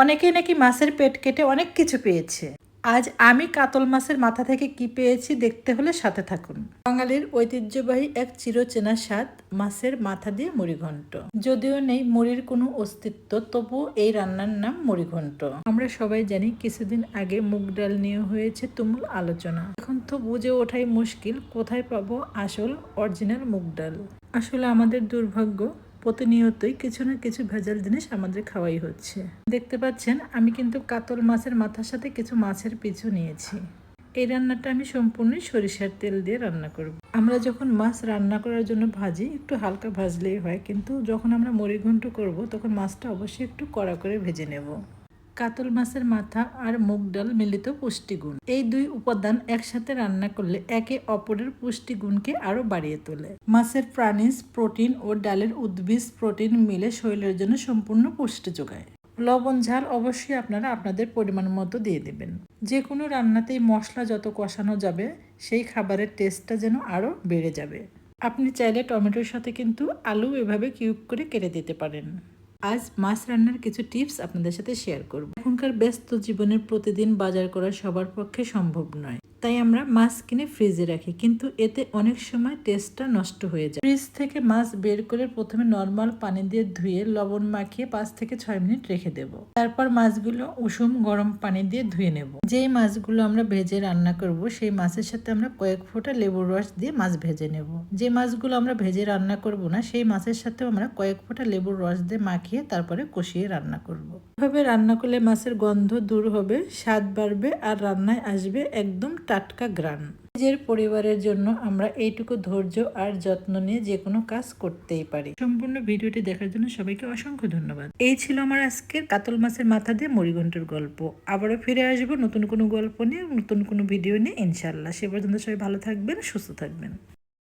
অনেকেই নাকি মাছের পেট কেটে অনেক কিছু পেয়েছে। আজ আমি কাতল মাছের মাথা থেকে কি পেয়েছি দেখতে হলে সাথে থাকুন। বাঙালির ঐতিহ্যবাহী এক চিরচেনা স্বাদ, মাছের মাথা দিয়ে মুড়িঘণ্ট। যদিও নেই মুড়ির কোনো অস্তিত্ব, তবুও এই রান্নার নাম মুড়িঘণ্ট। আমরা সবাই জানি কিছুদিন আগে মুগ ডাল নিয়ে হয়েছে তুমুল আলোচনা। এখন তো বুঝে ওঠাই মুশকিল, কোথায় পাবো আসল অরিজিনাল মুগ ডাল? আসলে আমাদের দুর্ভাগ্য প্রতিনিয়তই কিছু না কিছু ভেজাল জিনিস আমাদের খাওয়াই হচ্ছে। দেখতে পাচ্ছেন, আমি কিন্তু কাতল মাছের মাথার সাথে কিছু মাছের পিছু নিয়েছি। এই রান্নাটা আমি সম্পূর্ণই সরিষার তেল দিয়ে রান্না করব। আমরা যখন মাছ রান্না করার জন্য ভাজি, একটু হালকা ভাজলেই হয়, কিন্তু যখন আমরা মরিঘণ্ট করব, তখন মাছটা অবশ্যই একটু কড়া করে ভেজে নেব। কাতল মাছের মাথা আর মুগ ডাল মিলিত পুষ্টিগুণ। এই দুই উপাদান একসাথে রান্না করলে একে অপরের পুষ্টিগুণকে আরও বাড়িয়ে তোলে। মাছের প্রাণীজ প্রোটিন ও ডালের উদ্ভিজ প্রোটিন মিলে শরীরের জন্য সম্পূর্ণ পুষ্টি যোগায়। লবণ, ঝাল অবশ্যই আপনারা আপনাদের পরিমাণ মতো দিয়ে দেবেন। যে কোনো রান্নাতেই মশলা যত কষানো যাবে, সেই খাবারের টেস্টটা যেন আরও বেড়ে যাবে। আপনি চাইলে টমেটোর সাথে কিন্তু আলু এভাবে কিউব করে কেটে দিতে পারেন। আজ মাছ রান্নার কিছু টিপস আপনাদের সাথে শেয়ার করব। এখনকার ব্যস্ত জীবনের প্রতিদিন বাজার করা সবার পক্ষে সম্ভব নয়। তাই আমরা মাছ কিনে ফ্রিজে রাখি, কিন্তু এতে অনেক সময় টেস্টটা নষ্ট হয়ে যায়। ফ্রিজ থেকে মাছ বের করে প্রথমে নর্মাল পানি দিয়ে ধুয়ে লবণ মাখিয়ে পাঁচ থেকে ছয় মিনিট রেখে দেব। তারপর মাছগুলো উষুম গরম পানি দিয়ে ধুয়ে নেব। যেই মাছগুলো আমরা ভেজে রান্না করব, সেই মাছের সাথে আমরা কয়েক ফোঁটা লেবুর রস দিয়ে মাছ ভেজে নেব। যে মাছগুলো আমরা ভেজে রান্না করব না, সেই মাছের সাথেও আমরা কয়েক ফোঁটা লেবুর রস দিয়ে মাখিয়ে তারপরে কষিয়ে রান্না করব। এভাবে রান্না করলে মাছের গন্ধ দূর হবে, স্বাদ বাড়বে আর রান্নায় আসবে একদম টাটকা গ্রান নিজের পরিবারের জন্য আমরা এইটুকু ধৈর্য আর যত্ন নিয়ে যে কোনো কাজ করতেই পারি। সম্পূর্ণ ভিডিওটি দেখার জন্য সবাইকে অসংখ্য ধন্যবাদ। এই ছিল আমার আজকের কাতল মাছের মাথা দিয়ে মরিঘণ্টের গল্প। আবারও ফিরে আসব নতুন কোনো গল্প নিয়ে, নতুন কোনো ভিডিও নিয়ে ইনশাল্লাহ সে পর্যন্ত সবাই ভালো থাকবেন, সুস্থ থাকবেন।